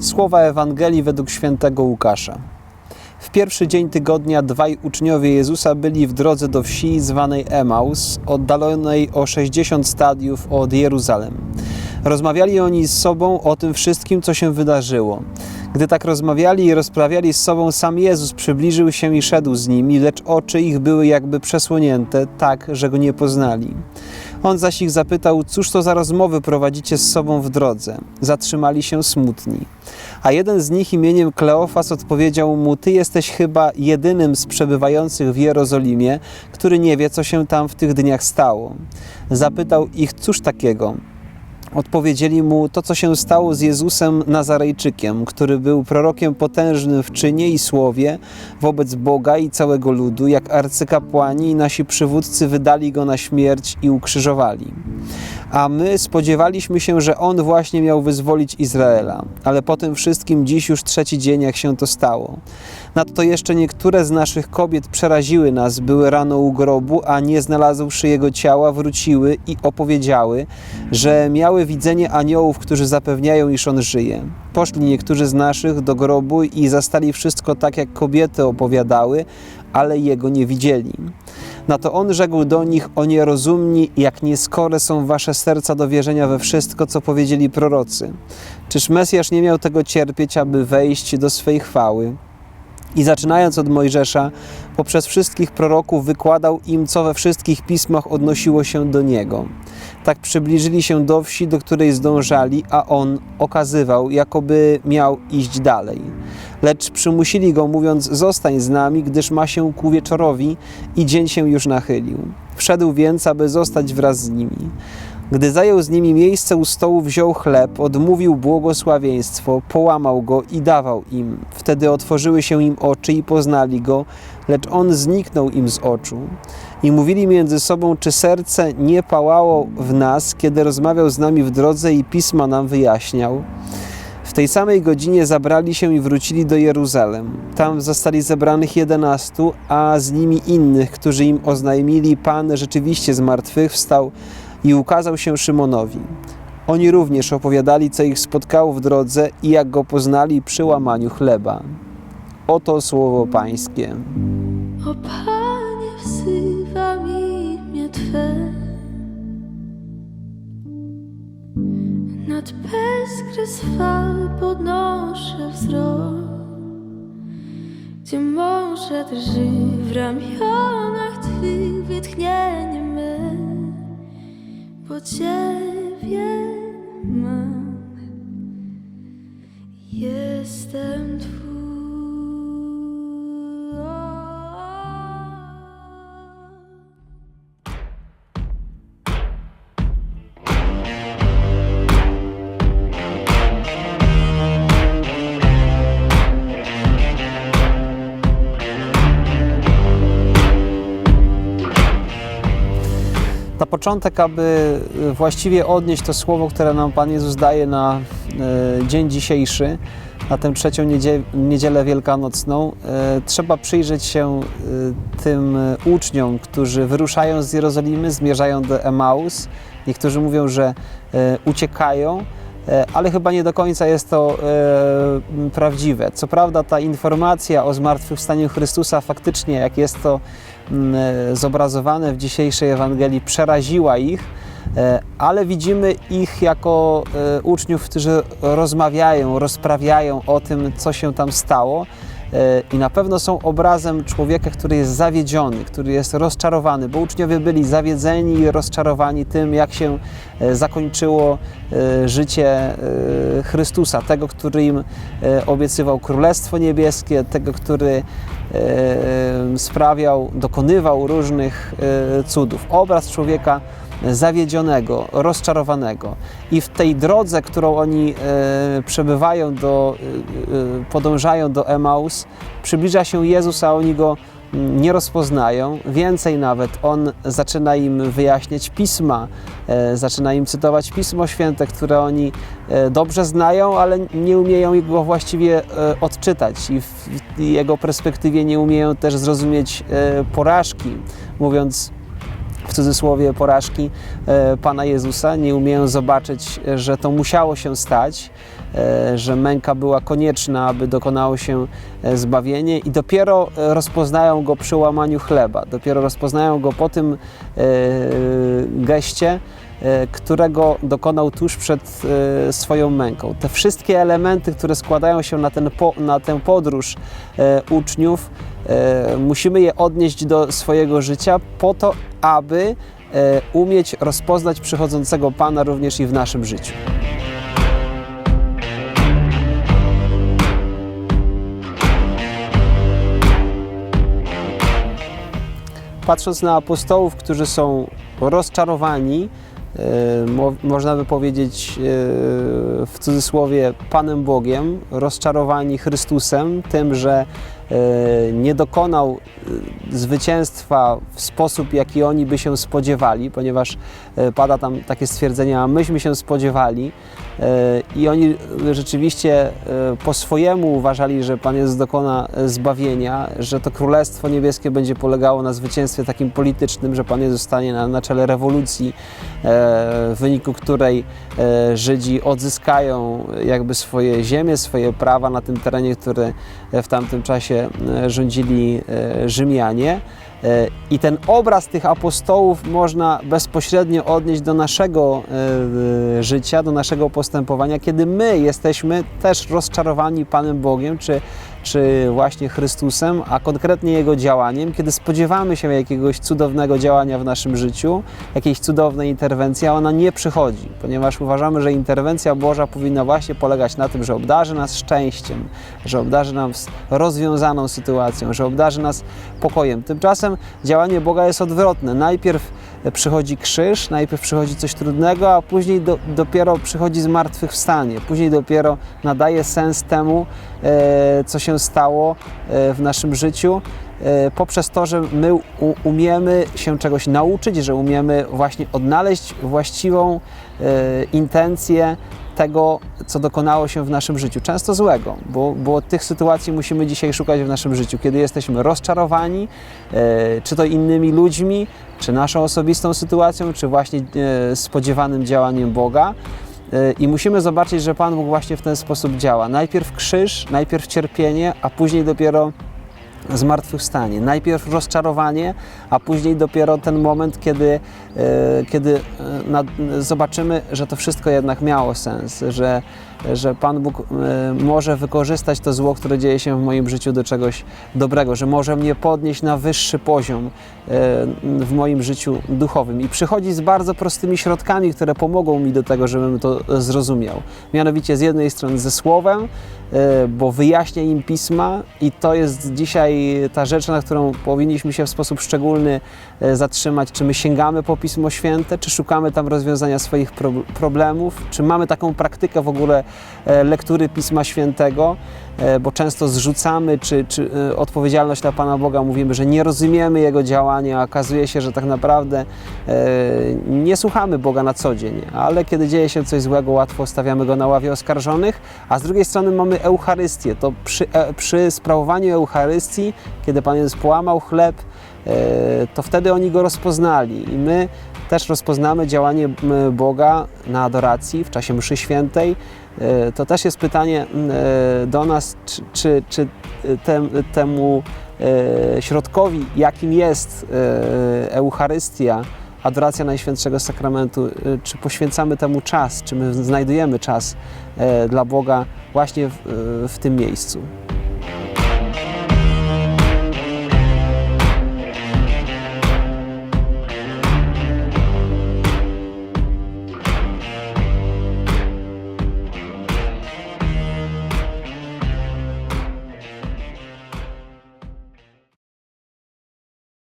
Słowa Ewangelii według świętego Łukasza. W pierwszy dzień tygodnia dwaj uczniowie Jezusa byli w drodze do wsi zwanej Emaus, oddalonej o 60 stadiów od Jeruzalem. Rozmawiali oni z sobą o tym wszystkim, co się wydarzyło. Gdy tak rozmawiali i rozprawiali z sobą, sam Jezus przybliżył się i szedł z nimi, lecz oczy ich były jakby przesłonięte, tak, że go nie poznali. On zaś ich zapytał, cóż to za rozmowy prowadzicie z sobą w drodze? Zatrzymali się smutni. A jeden z nich imieniem Kleofas odpowiedział mu, ty jesteś chyba jedynym z przebywających w Jerozolimie, który nie wie, co się tam w tych dniach stało. Zapytał ich, cóż takiego? Odpowiedzieli mu to, co się stało z Jezusem Nazarejczykiem, który był prorokiem potężnym w czynie i słowie wobec Boga i całego ludu, jak arcykapłani i nasi przywódcy wydali go na śmierć i ukrzyżowali. A my spodziewaliśmy się, że on właśnie miał wyzwolić Izraela, ale po tym wszystkim dziś już trzeci dzień, jak się to stało. Nadto jeszcze niektóre z naszych kobiet przeraziły nas, były rano u grobu, a nie znalazłszy jego ciała, wróciły i opowiedziały, że miały widzenie aniołów, którzy zapewniają, iż on żyje. Poszli niektórzy z naszych do grobu i zastali wszystko tak, jak kobiety opowiadały, ale jego nie widzieli. Na to on rzekł do nich: O nierozumni, jak nieskore są wasze serca do wierzenia we wszystko, co powiedzieli prorocy. Czyż Mesjasz nie miał tego cierpieć, aby wejść do swej chwały? I zaczynając od Mojżesza, poprzez wszystkich proroków wykładał im, co we wszystkich pismach odnosiło się do niego. Tak przybliżyli się do wsi, do której zdążali, a on okazywał, jakoby miał iść dalej. Lecz przymusili go, mówiąc: Zostań z nami, gdyż ma się ku wieczorowi i dzień się już nachylił. Wszedł więc, aby zostać wraz z nimi. Gdy zajął z nimi miejsce u stołu, wziął chleb, odmówił błogosławieństwo, połamał go i dawał im. Wtedy otworzyły się im oczy i poznali go, lecz on zniknął im z oczu. I mówili między sobą, czy serce nie pałało w nas, kiedy rozmawiał z nami w drodze i pisma nam wyjaśniał. W tej samej godzinie zabrali się i wrócili do Jeruzalem. Tam zostali zebranych jedenastu, a z nimi innych, którzy im oznajmili, Pan rzeczywiście zmartwychwstał i ukazał się Szymonowi. Oni również opowiadali, co ich spotkało w drodze i jak go poznali przy łamaniu chleba. Oto słowo Pańskie. O Panie, bezkres fal podnoszę wzrok Gdzie morze drży w ramionach Twych wytchnienie me Bo Ciebie początek, aby właściwie odnieść to słowo, które nam Pan Jezus daje na e, dzień dzisiejszy, na tę trzecią niedzie- niedzielę wielkanocną, e, trzeba przyjrzeć się tym uczniom, którzy wyruszają z Jerozolimy, zmierzają do Emaus. Niektórzy mówią, że uciekają, ale chyba nie do końca jest to e, prawdziwe. Co prawda, ta informacja o zmartwychwstaniu Chrystusa faktycznie, jak jest to zobrazowane w dzisiejszej Ewangelii, przeraziła ich, e, ale widzimy ich jako e, uczniów, którzy rozmawiają, rozprawiają o tym, co się tam stało. E, I na pewno są obrazem człowieka, który jest zawiedziony, który jest rozczarowany, bo uczniowie byli zawiedzeni i rozczarowani tym, jak się e, zakończyło e, życie Chrystusa, tego, który im obiecywał Królestwo Niebieskie, tego, który sprawiał, dokonywał różnych cudów. Obraz człowieka zawiedzionego, rozczarowanego. I w tej drodze, którą oni e, przebywają, do, e, e, podążają do Emaus, przybliża się Jezus, a oni go mm, nie rozpoznają. Więcej nawet, on zaczyna im wyjaśniać pisma, e, zaczyna im cytować Pismo Święte, które oni e, dobrze znają, ale nie umieją go właściwie e, odczytać i w jego perspektywie nie umieją też zrozumieć e, porażki, mówiąc w cudzysłowie porażki e, Pana Jezusa, nie umieją zobaczyć, że to musiało się stać, e, że męka była konieczna, aby dokonało się e, zbawienie i dopiero rozpoznają Go przy łamaniu chleba, dopiero rozpoznają Go po tym geście, którego dokonał tuż przed e, swoją męką. Te wszystkie elementy, które składają się na, ten po, na tę podróż e, uczniów, e, musimy je odnieść do swojego życia po to, aby e, umieć rozpoznać przychodzącego Pana również i w naszym życiu. Patrząc na apostołów, którzy są rozczarowani, e, mo, można by powiedzieć e, w cudzysłowie Panem Bogiem, rozczarowani Chrystusem, tym, że e, nie dokonał e, zwycięstwa w sposób, jaki oni by się spodziewali, ponieważ e, pada tam takie stwierdzenie, a myśmy się spodziewali. E, I oni rzeczywiście e, po swojemu uważali, że Pan Jezus dokona e, zbawienia, że to Królestwo Niebieskie będzie polegało na zwycięstwie takim politycznym, że Pan Jezus stanie na, na czele rewolucji, e, w wyniku której e, Żydzi odzyskają jakby swoje ziemię, swoje prawa na tym terenie, który w tamtym czasie e, rządzili e, Rzymianie. E, I ten obraz tych apostołów można bezpośrednio odnieść do naszego e, życia, do naszego postępowania, kiedy my jesteśmy też rozczarowani Panem Bogiem, czy, czy właśnie Chrystusem, a konkretnie Jego działaniem, kiedy spodziewamy się jakiegoś cudownego działania w naszym życiu, jakiejś cudownej interwencji, a ona nie przychodzi, ponieważ uważamy, że interwencja Boża powinna właśnie polegać na tym, że obdarzy nas szczęściem, że obdarzy nas rozwiązaną sytuacją, że obdarzy nas pokojem. Tymczasem działanie Boga jest odwrotne. Najpierw przychodzi krzyż, najpierw przychodzi coś trudnego, a później do, dopiero przychodzi zmartwychwstanie. Później dopiero nadaje sens temu, e, co się stało e, w naszym życiu, e, poprzez to, że my umiemy się czegoś nauczyć, że umiemy właśnie odnaleźć właściwą intencję tego, co dokonało się w naszym życiu. Często złego, bo, bo tych sytuacji musimy dzisiaj szukać w naszym życiu, kiedy jesteśmy rozczarowani, e, czy to innymi ludźmi, czy naszą osobistą sytuacją, czy właśnie e, spodziewanym działaniem Boga. E, I musimy zobaczyć, że Pan Bóg właśnie w ten sposób działa. Najpierw krzyż, najpierw cierpienie, a później dopiero zmartwychwstanie. Najpierw rozczarowanie, a później dopiero ten moment, kiedy, e, kiedy e, zobaczymy, że to wszystko jednak miało sens, że, że Pan Bóg e, może wykorzystać to zło, które dzieje się w moim życiu do czegoś dobrego, że może mnie podnieść na wyższy poziom e, w moim życiu duchowym. I przychodzi z bardzo prostymi środkami, które pomogą mi do tego, żebym to zrozumiał. Mianowicie z jednej strony ze Słowem, e, bo wyjaśnia im pisma i to jest dzisiaj ta rzecz, na którą powinniśmy się w sposób szczególny zatrzymać. Czy my sięgamy po Pismo Święte, czy szukamy tam rozwiązania swoich pro- problemów, czy mamy taką praktykę w ogóle lektury Pisma Świętego, e, bo często zrzucamy czy, czy e, odpowiedzialność na Pana Boga, mówimy, że nie rozumiemy Jego działania, okazuje się, że tak naprawdę e, nie słuchamy Boga na co dzień, ale kiedy dzieje się coś złego, łatwo stawiamy Go na ławie oskarżonych, a z drugiej strony mamy Eucharystię. To przy, e, przy sprawowaniu Eucharystii, kiedy Pan Jezus połamał chleb, e, to wtedy oni Go rozpoznali i my też rozpoznamy działanie Boga na adoracji w czasie mszy świętej. E, To też jest pytanie m, e, do nas, czy, czy, czy tem, temu e, środkowi, jakim jest Eucharystia, adoracja Najświętszego Sakramentu, czy poświęcamy temu czas, czy my znajdujemy czas dla Boga właśnie w, w tym miejscu.